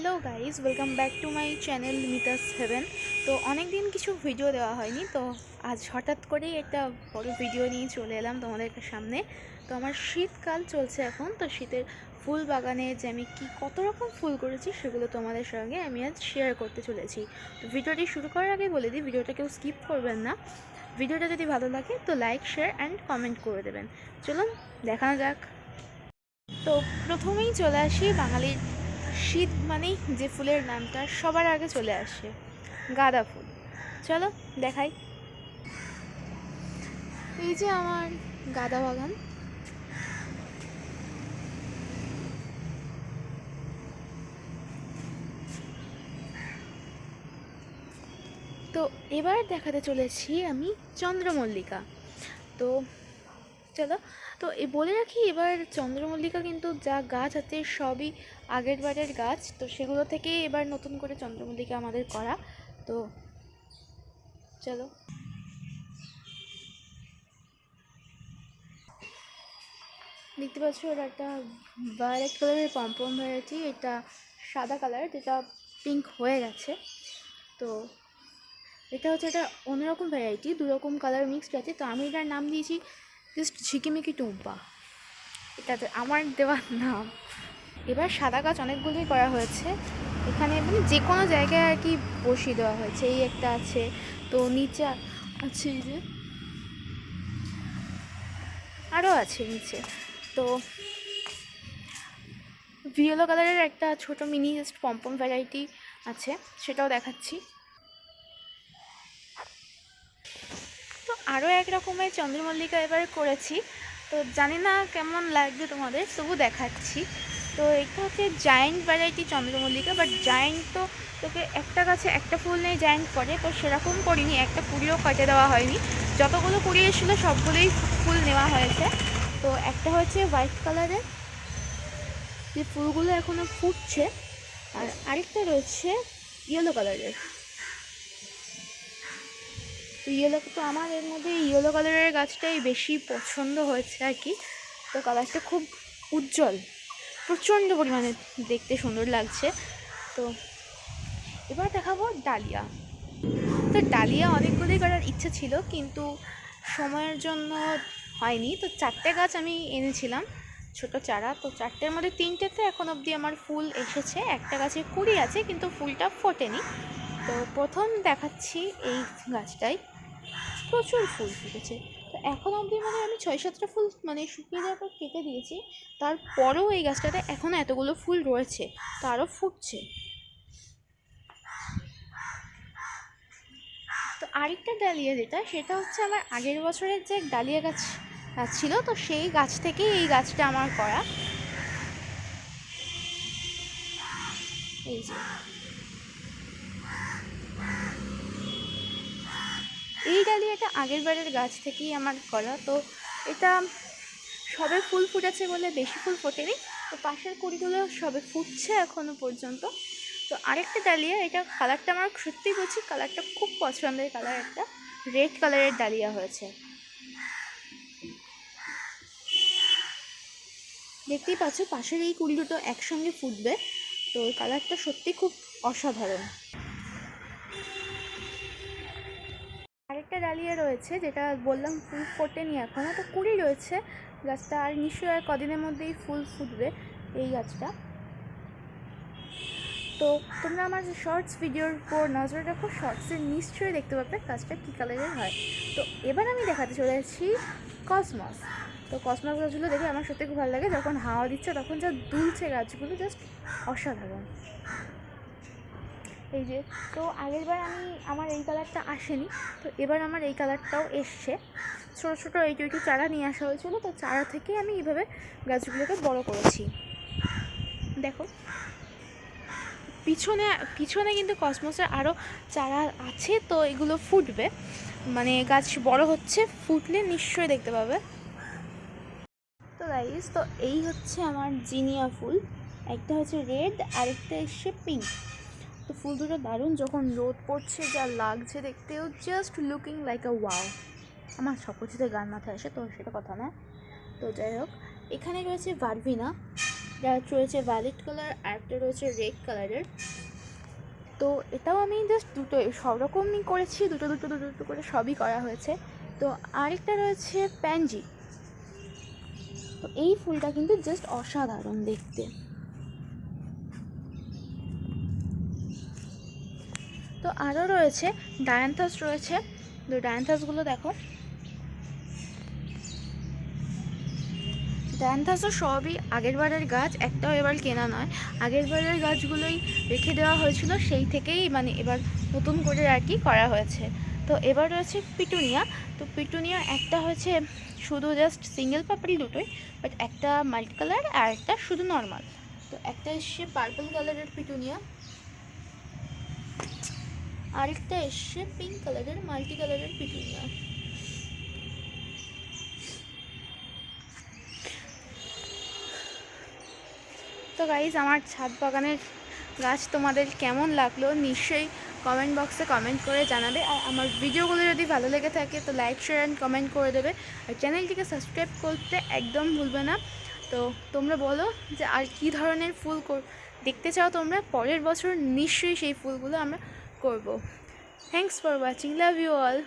Hello guys welcome back to my channel Mita's heaven তো অনেক দিন কিছু ভিডিও দেওয়া হয়নি, তো আজ হঠাৎ করেই একটা বড় ভিডিও নিয়ে চলে এলাম তোমাদের সামনে। তো আমার শীতকাল চলছে এখন, তো শীতের ফুল বাগানে যে আমি কী কত রকম ফুল করেছি সেগুলো তোমাদের সঙ্গে আমি আজ শেয়ার করতে চলেছি। তো ভিডিওটি শুরু করার আগে বলে দিই ভিডিওটা কেউ স্কিপ করবেন না। ভিডিওটা যদি ভালো লাগে, তো লাইক শেয়ার অ্যান্ড কমেন্ট করে দেবেন। চলুন দেখানো যাক। তো প্রথমেই চলে আসি বাঙালির শীত মানেই যে ফুলের নামটা সবার আগে চলে আসে, গাঁদা ফুল। চলো দেখাই। এই যে আমার গাঁদা বাগান। তো এবার দেখাতে চলেছি আমি চন্দ্রমল্লিকা। তো চলো তো এ বলে রাখি, এবার চন্দ্রমল্লিকা কিন্তু যা গাছ আছে সবই আগের বারের গাছ, তো সেগুলো থেকেই এবার নতুন করে চন্দ্রমল্লিকা আমাদের করা। তো চলো। দেখতে পাচ্ছ ওটা একটা ভায়োলেট কালারের পম্পম ভ্যারাইটি এটা সাদা কালার যেটা পিঙ্ক হয়ে গেছে। তো এটা হচ্ছে একটা অন্যরকম ভ্যারাইটি দু রকম কালার মিক্সড আছে। তো আমি এটার নাম দিয়েছি জাস্ট ঝিকিমিকি টুম্পা এটা তো আমার দেওয়ার নাম। এবার সাদা গাছ অনেকগুলোই করা হয়েছে। এখানে মানে যে কোনো জায়গায় আর কি বসিয়ে দেওয়া হয়েছে। এই একটা আছে, তো নিচে আছে এই যে আরও আছে নিচে। তো ভিওলো কালারের একটা ছোট মিনি জাস্ট পম্পম ভ্যারাইটি আছে, সেটাও দেখাচ্ছি। আরও এক রকমের চন্দ্রমল্লিকা এবার করেছি। তো জানি না কেমন লাগবে তোমাদের, তবু দেখাচ্ছি। তো এটা হচ্ছে জায়েন্ট ভ্যারাইটি চন্দ্রমল্লিকা বাট জায়েন্ট তো তোকে একটা গাছে একটা ফুল নেই জায়েন্ট করে, তো সেরকম করিনি, একটা কুড়িও কেটে দেওয়া হয়নি। যতগুলো কুড়ি এসেছিল, সবগুলোই ফুল নেওয়া হয়েছে। তো একটা হচ্ছে হোয়াইট কালারের যে ফুলগুলো এখনও ফুটছে, আর আরেকটা রয়েছে ইয়েলো কালারের তো ইয়েলো, তো আমার এর মধ্যে ইয়েলো কালারের গাছটাই বেশি পছন্দ হয়েছে আর কি। তো কালারটা খুব উজ্জ্বল, প্রচণ্ড পরিমাণে দেখতে সুন্দর লাগছে। তো এবার দেখাবো ডালিয়া। তো ডালিয়া অনেকগুলোই করার ইচ্ছা ছিল, কিন্তু সময়ের জন্য হয়নি। তো চারটে গাছ আমি এনেছিলাম, ছোট চারা। তো চারটের মধ্যে তিনটেতে এখন অবধি আমার ফুল এসেছে। একটা গাছে কুড়ি আছে, কিন্তু ফুলটা ফোটেনি। তো প্রথম দেখাচ্ছি এই গাছটাই প্রচুর ফুল ফুটেছে। তো এখন অবধি মানে আমি ছয় সাতটা ফুল মানে শুকিয়ে যাওয়ার পর কেটে দিয়েছি। তারপরেও এই গাছটাতে এখনও এতগুলো ফুল রয়েছে, তো আরও ফুটছে। তো আরেকটা ডালিয়া যেটা, সেটা হচ্ছে আমার আগের বছরের যে ডালিয়া গাছ ছিল, তো সেই গাছ থেকেই এই গাছটা আমার করা। এই যে। এই ডালিয়াটা আগের বারের গাছ থেকেই আমার করা, তো এটা সবে ফুল ফুটেছে বলে বেশি ফুল ফোটেনি। তো পাশের কুড়িগুলো সবে ফুটছে এখনও পর্যন্ত। তো আরেকটা ডালিয়া এটা কালারটা আমার সত্যিই বলছি, কালারটা খুব পছন্দের কালার একটা। রেড কালারের ডালিয়া হয়েছে। দেখতেই পাচ্ছ, পাশের এই কুড়ি দুটো একসঙ্গে ফুটবে। তো কালারটা সত্যি খুব অসাধারণ। আরেকটা ডালিয়া রয়েছে, যেটা বললাম ফুল ফোটেনি এখনও তো কুড়ি রয়েছে। গাছটা আর নিশ্চয়ই আর কদিনের মধ্যেই ফুল ফুটবে এই গাছটা। তো তোমরা আমার যে শর্টস ভিডিওর উপর নজর রাখো শর্টসে নিশ্চয়ই দেখতে পাবে গাছটা কী কালারের হয়। তো এবার আমি দেখাতে চলে এসেছি কসমস তো কসমস গাছগুলো দেখে আমার সত্যি খুব ভালো লাগে, যখন হাওয়া দিচ্ছে তখন যা দুলছে গাছগুলো জাস্ট অসাধারণ। এই যে, তো আগের বার আমি, আমার এই কালারটা আসেনি, তো এবার আমার এই কালারটাও এসছে। ছোটো ছোটো এইটু একটু চারা নিয়ে আসা হয়েছিলো, তো চারা থেকে আমি এইভাবে গাছগুলোকে বড় করেছি। দেখো, পিছনে পিছনে কিন্তু কসমসের আরও চারা আছে, তো এগুলো ফুটবে। মানে গাছ বড় হচ্ছে, ফুটলে নিশ্চয়ই দেখতে পাবে। তো গাইস তো এই হচ্ছে আমার জিনিয়া ফুল। একটা হচ্ছে রেড আরেকটা এসছে পিঙ্ক তো ফুল দুটো দারুণ যখন রোদ পড়ছে, যা লাগছে দেখতেও just looking like a wow আমার সব কিছুতে গান মাথায় আসে, তো সেটা কথা না। তো যাই হোক, এখানে রয়েছে ভার্ভিনা একটা রয়েছে ভ্যালেট কালার আর একটা রয়েছে রেড কালারের তো এটাও আমি জাস্ট দুটো, সব রকমই করেছি, দুটো দুটো দুটো দুটো করে সবই করা হয়েছে। তো আরেকটা রয়েছে প্যানজি তো এই ফুলটা কিন্তু জাস্ট অসাধারণ দেখতে। তো আরও রয়েছে ডায়ান্থাস রয়েছে। তো ডায়ান্থাসগুলো দেখো। ডায়ান্থাসও সবই আগের বারের গাছ, একটাও এবার কেনা নয়। আগের বারের গাছগুলোই রেখে দেওয়া হয়েছিল, সেই থেকেই মানে এবার নতুন করে আর কি করা হয়েছে। তো এবার রয়েছে পিটুনিয়া। তো পিটুনিয়া একটা হয়েছে শুধু জাস্ট সিঙ্গেল পাপড়ি দুটোই বাট একটা মাল্টি কালার আর একটা শুধু নর্মাল তো একটা এসছে পার্পল কালারের পিটুনিয়া। আরেকটা এসছে পিঙ্ক কালারের মাল্টি কালারের পিটুনিয়া তো গাইজ আমার ছাদ বাগানের গাছ তোমাদের কেমন লাগল, নিশ্চয়ই কমেন্ট বক্সে কমেন্ট করে জানাবে। আর আমার ভিডিওগুলো যদি ভালো লেগে থাকে, তো লাইক শেয়ার অ্যান্ড কমেন্ট করে দেবে। আর চ্যানেলটিকে সাবস্ক্রাইব করতে একদম ভুলবে না। তো তোমরা বলো যে আর কি ধরনের ফুল দেখতে চাও তোমরা? পরের বছর নিশ্চয়ই সেই ফুলগুলো আমরা করব thanks for watching love you all